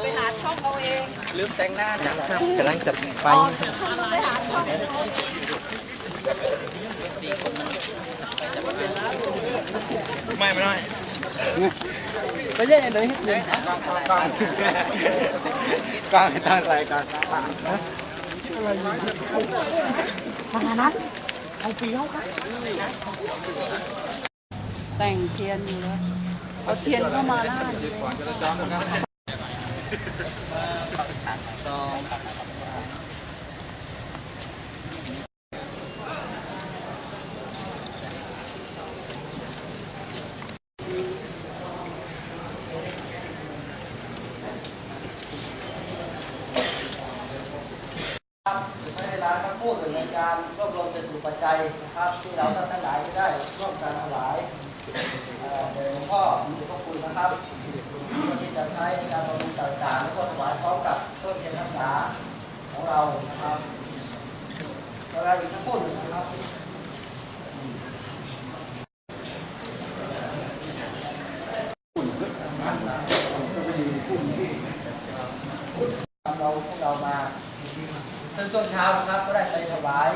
ไปหาช่องเอาเองลืมแต่งหน้าจังครับกำลังจะไป ไปหาช่องไม่ไม่ได้ไปเย่เดี๋ยวให้เย่กองกองกองตั้งใจกองแต่งเทียนอยู่แล้ว เอาเทียนเข้ามาหน้าเลย ใช้เวลาสักครู่หนึ่งในการรวบรวมเป็นสุปัจจัยนะครับ ที่เราท่านทั้งหลายจะได้ร่วมกันถวายเอ่อแด่หลวงพ่อมีหลวงพ่อคุณ นะครับที่จะใช้ในการบำรุงต่างๆและก็ถวายพร้อมกับต้นเทียนพรรษาของเรานะครับเวลาอีกสักครู่หนึ่งนะครับเราพวกเรามาตั้งต้นเช้านะครับก็ได้ไปถวาย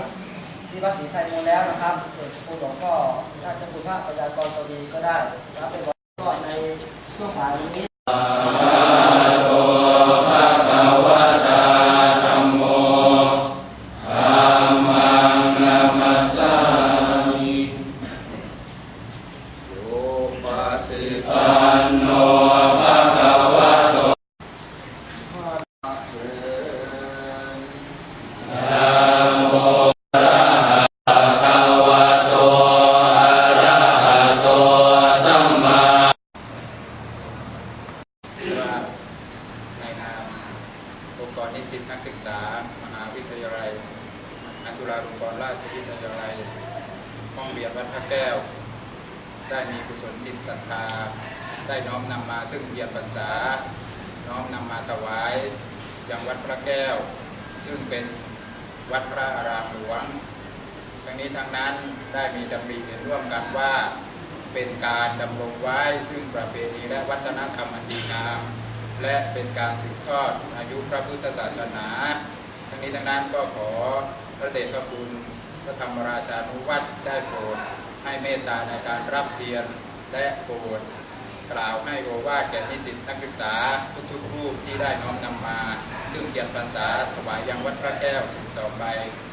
ที่วัดศรีไซมูลแล้วนะครับครูหลวงก็ราชคุณพระปัญญากรกวีก็ได้รับไป บอกก็ในช่วงบ่ายวันนี้นามองค์กรนิสิตนักศึกษา มหาวิทยาลัยอาจุฬาลงกรณราชวิทยาลัยห้องเรียนวัดพระแก้ว ได้มีกุศลจิตศรัทธา ได้น้อมนำมาซึ่งเทียน พรรษา น้อมนำมาถวายยังวัดพระแก้ว ซึ่งเป็นวัดพระอารามหลวง ทั้งนี้ทั้งนั้นได้มีดำริเห็นร่วมกันว่าเป็นการดำรงไว้ซึ่งประเพณีและวัฒนธรรมอันดีงาม และเป็นการสืบทอดอายุพระพุทธศาสนา ทั้งนี้ทั้งนั้นก็ขอพระเดชพระคุณพระธรรมราชานุวัตรได้โปรดให้เมตตาในการรับเทียนและโปรด กล่าวให้โอวาทแก่นิสิตนักศึกษาทุกๆรูปที่ได้น้อมนำมา ซึ่งเทียนพรรษาถวายยังวัดพระแก้วสืบต่อไป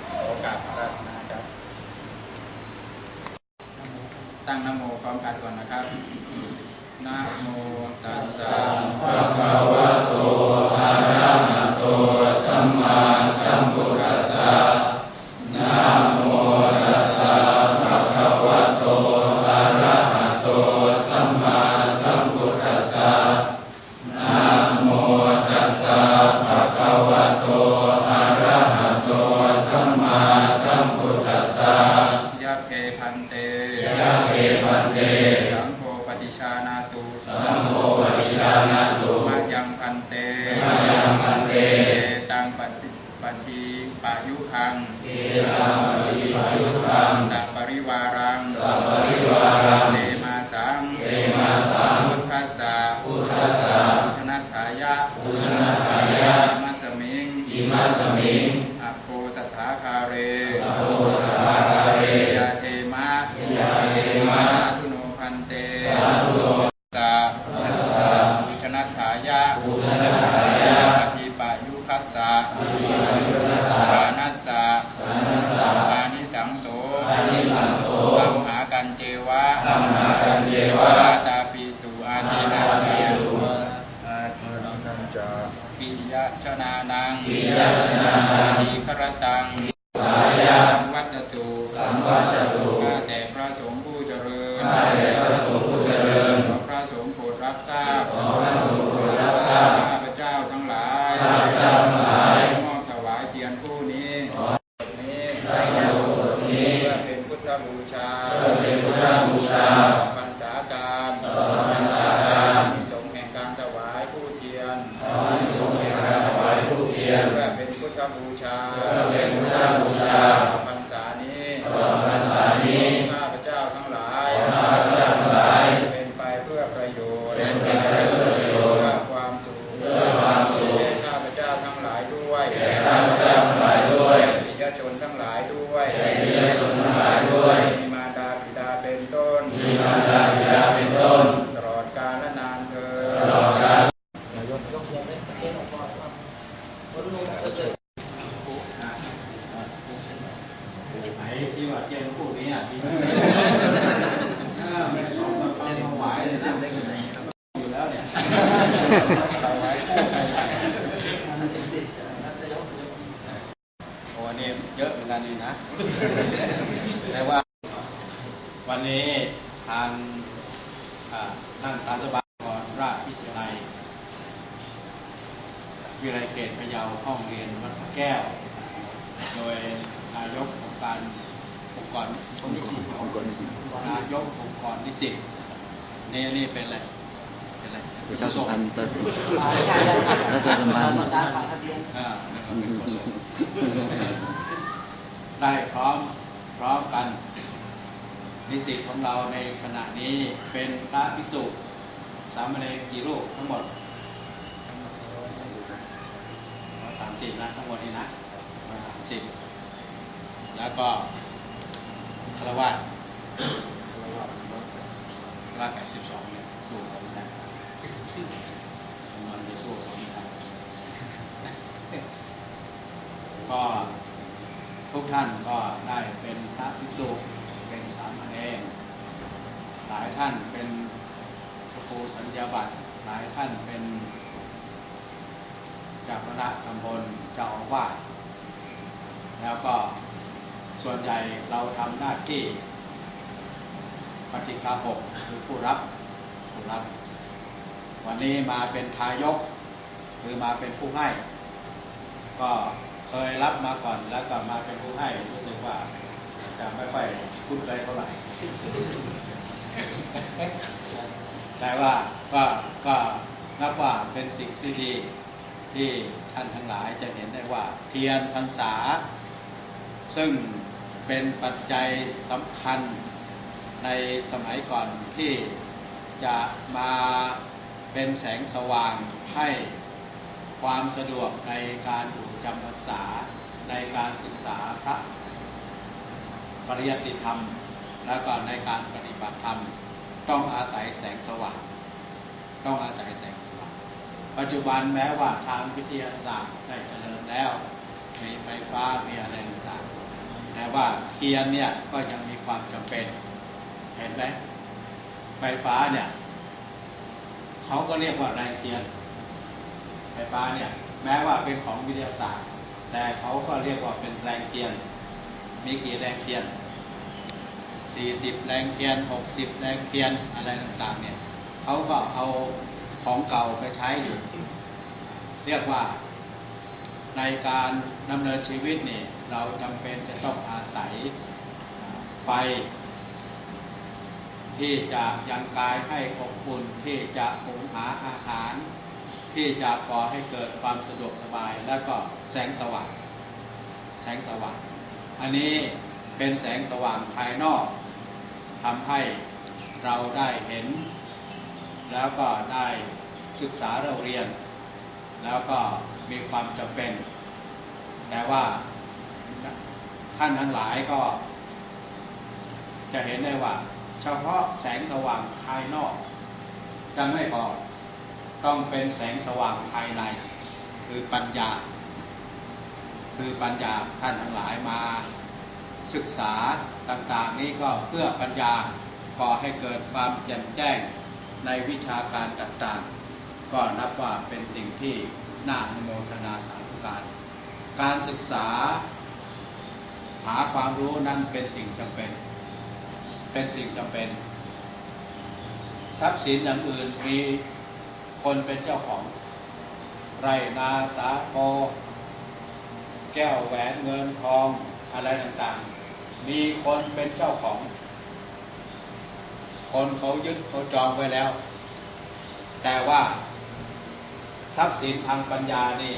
ขอโอกราบพระราชนะครับ ตั้งนะโมพร้อมกันก่อนนะครับนะโมตัสสะภะคะวะโตอะระหะโต ฏิปฏิปายุคัง เอตังปฏิปายุคัง สัพปริวารัง สัพปริวารัง เตมาสัง เตมาสัง พุทธัสสะ พุทธัสสะพุทธนัตถายะ พุทธนัตถายะ อิมัสสมิง อิมัสสมิงอโปสัทธาคาเรอโปสัทธาคาเรยาเทมะยาเทมะสาธุโนพันเต สาธุโนสาทัสสะพุทธนัตถายะ พุทธนัตถายะปฏิปายุคัสสะปฏิปายุคัสสะปานัสสะปานัสสะอานิสังโสอานิสังโสตัมหากันเจวะตัมหากันเจวะตาปิตุอาทินาเตตุอาทินัน จาปิยชนานังปิยชนานังทีครตังสายะสังวัตตุสังวัตตุข้าแต่พระสงฆ์ผู้เจริญข้าแต่พระสง ธ บูชาเพื่อเป็นพุทธบูชาพรรษานี้พรรษานี้ข้าพเจ้าทั้งหลายข้าพเจ้าทั้งหลาย เป็นไปเพื่อประโยชน์เป็นไปเพื่อประโยชน์เพื่อความสุขเพื่อความสุขข้าพเจ้าทั้งหลายด้วยข้าพเจ้าทั้งหลายด้วยปิยชนทั้งหลายด้วยปิยชนทั้งหลายด้วยมีมารดาบิดาเป็นต้นมีมารดาบิดาเป็นต้น ตลอดกาลและนานเธอตลอดกาล ไหนที่ว่าเจนพูดนี้อะที่ไม่ไม่สองมาฟังมาหวายเลยนะอยู่แล้วเนี่ยเราไว้คู่กันโอ้นี่เยอะเหมือนกันนี่นะ แต่ว่า วันนี้ทางอ่า นั่งตาสบายก่อนราชวิทยาลัย วิไลเขตพะเยาห้องเรียนวัดพระแก้ว โดยนายกองค์การองค์กรนิสิตนายกองค์กรนิสิตนี่นี่เป็นอะไรเป็นอะไรประชาสัมพันธ์ประใช่ใช่ใช่ประชาสัมพันธ์การฝากทะเบียนอ่านี่ก็เป็นโฆษกได้พร้อมพร้อมกัน นิสิตของเราในขณะนี้เป็นพระภิกษุสามเณรกี่รูปทั้งหมดสามสิบนะทั้งหมดนี้นะร้อยสามสิบแล้วก็คารวะร้อยแปดสิบสองเนี่ยสู้เขาไม่ได้จำนวนจะสู้เขาไม่ได้ก็ทุกท่านก็ได้เป็นพระภิกษุเป็นสาม เณรหลายท่านเป็นพระครูสัญญาบัตรหลายท่านเป็นจ้าคณะตำบลเจ้าอาวาสแล้วก็ส่วนใหญ่เราทำหน้าที่ปฏิกาบกคือผู้รับผู้รับ วันนี้มาเป็นทายกคือมาเป็นผู้ให้ ก็เคยรับมาก่อนแล้วก็มาเป็นผู้ให้รู้สึกว่า จะไม่ค่อยคุ้นเคยเท่าไหร่ แต่ว่าก็ก็นับว่าเป็นสิ่งที่ดีที่ท่านทั้งหลายจะเห็นได้ว่า เทียนพรรษา ซึ่งเป็นปัจจัยสำคัญในสมัยก่อนที่จะมาเป็นแสงสว่างให้ความสะดวกในการอยู่จำพรรษาในการศึกษาพระ ปริยัติธรรม แล้วก็ในการปฏิบัติธรรม ต้องอาศัยแสงสว่าง ต้องอาศัยแสงสว่าง ปัจจุบันแม้ว่าทางวิทยาศาสตร์ได้เจริญแล้ว มีไฟฟ้ามีอะไรต่างๆแต่ว่าเทียนเนี่ยก็ยังมีความจำเป็น เห็นไหมไฟฟ้าเนี่ยเขาก็เรียกว่าแรงเทียน ไฟฟ้าเนี่ยแม้ว่าเป็นของวิทยาศาสตร์ แต่เขาก็เรียกว่าเป็นแรงเทียน มีกี่แรงเทียน 40 แรงเทียน 60 แรงเทียนอะไรต่างๆเนี่ยเขาก็เอาของเก่าไปใช้อยู่ เรียกว่าในการดำเนินชีวิตนี่เราจำเป็นจะต้องอาศัยไฟ ที่จะยังกายให้อบอุ่นที่จะหุงหาอาหาร ที่จะก่อให้เกิดความสะดวกสบาย แล้วก็แสงสว่างแสงสว่าง อันนี้เป็นแสงสว่างภายนอกทำให้เราได้เห็น แล้วก็ได้ศึกษาเราเรียน แล้วก็มีความจำเป็น แต่ว่าท่านทั้งหลายก็ จะเห็นได้ว่า เฉพาะแสงสว่างภายนอกยังไม่พอต้องเป็นแสงสว่างภายใน คือปัญญา คือปัญญาท่านทั้งหลายมา ศึกษาต่างๆนี้ก็เพื่อปัญญาก่อให้เกิดความแจ่มแจ้งในวิชาการต่างๆ ก็นับว่าเป็นสิ่งที่น่าอนุโมทนาสาธุการ การศึกษา หาความรู้นั้นเป็นสิ่งจำเป็น เป็นสิ่งจำเป็น ทรัพย์สินอย่างอื่นมีคนเป็นเจ้าของ ไรนาสาโก แก้วแหวนเงินทองอะไรต่างๆ มีคนเป็นเจ้าของ คนเขายึดเขาจองไว้แล้ว แต่ว่าทรัพย์สินทางปัญญานี่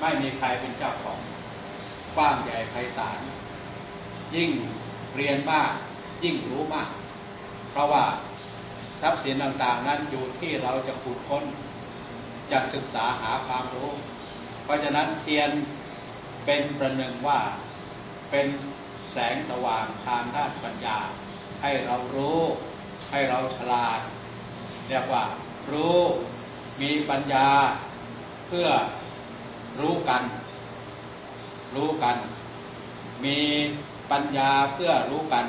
ไม่มีใครเป็นเจ้าของกว้างใหญ่ไพศาลยิ่งเรียนมากยิ่งรู้มาก เพราะว่าทรัพย์สินต่างๆ นั้นอยู่ที่เราจะขุดค้นจะศึกษาหาความรู้ เพราะฉะนั้นเทียน เป็นประหนึ่งว่าเป็นแสงสว่างทางด้านปัญญา ให้เรารู้ให้เราฉลาด เรียกว่า รู้มีปัญญาเพื่อรู้กัน รู้กัน มีปัญญาเพื่อรู้กัน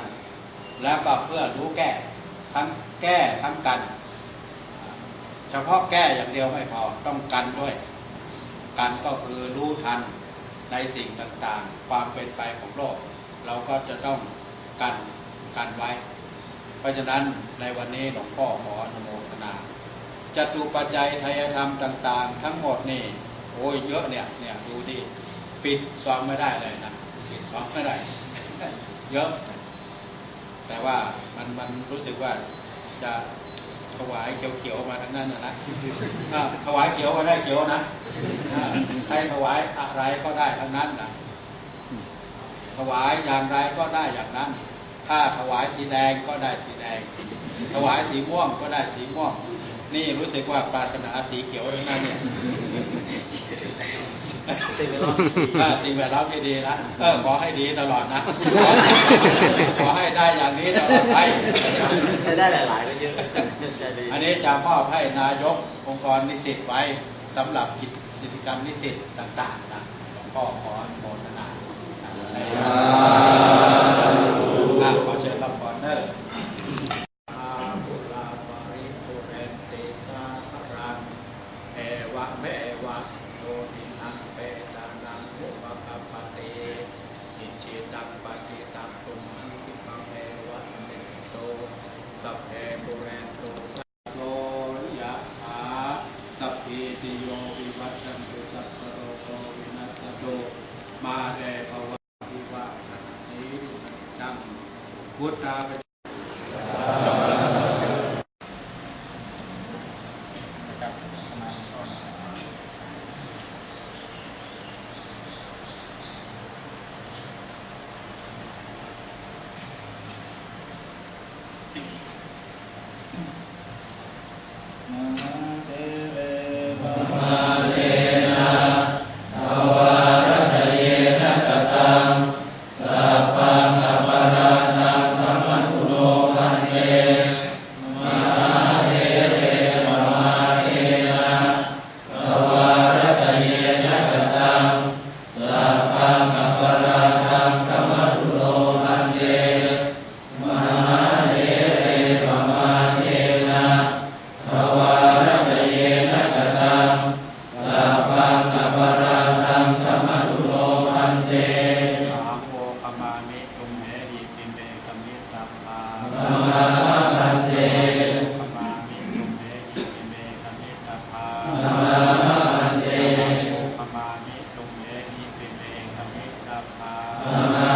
แล้วก็เพื่อรู้แก้ทั้งแก้ทั้งกัน เฉพาะแก้อย่างเดียวไม่พอต้องกันด้วย กันก็คือรู้ทัน ในสิ่งต่างๆ ความเป็นไปของโลก เราก็จะต้องกันกันไว้ เพราะฉะนั้นในวันนี้หลวงพ่อขออนุโมทนาจตุปัจจัยไทยธรรมต่าง ๆ ทั้งหมดนี่โอ้ยเยอะเนี่ยเนี่ยดูดิปิดซองไม่ได้เลยนะปิดซองไม่ได้ เยอะ แต่ว่ามันมันรู้สึกว่าจะ ถวายเขียวๆมาทั้งนั้นนะนะอ่าถวายเขียวก็ได้เขียวนะอ่าใครถวายอะไรก็ได้ทั้งนั้นนะถวายอย่างไรก็ได้อย่างนั้น ถ้าถวายสีแดงก็ได้สีแดง ถวายสีม่วงก็ได้สีม่วง นี่รู้สึกว่าปรารถนาสีเขียวทั้งนั้นเนี่ยอ่าสิ่งแวดล้อมที่ดีนะเออขอให้ดีตลอดนะ ขอให้ได้อย่างนี้ตลอดไปจะได้หลายๆก็เยอะจะดี อันนี้จะมอบให้นายกองค์กรนิสิตไว้สำหรับกิจกิจกรรมนิสิตต่างๆนะหลวงพ่อขออนุโมทนาอะขอเชิญรับพรเนอร์อาบุลาปาริปุเรนติสาคารังเอวะเมวะโยตินังเปตานังอุปกปปติอิจิตังปฏิตังตุมหังคิปังเอวะสมเด็จโตสัพเพปุเรนตุสัพโสยะถาสัพพิ ติโยวิวัตชันตุสัพพโรโควินัสสตุมาเรภวะวิวาสีสัจจังพุทธา Amen.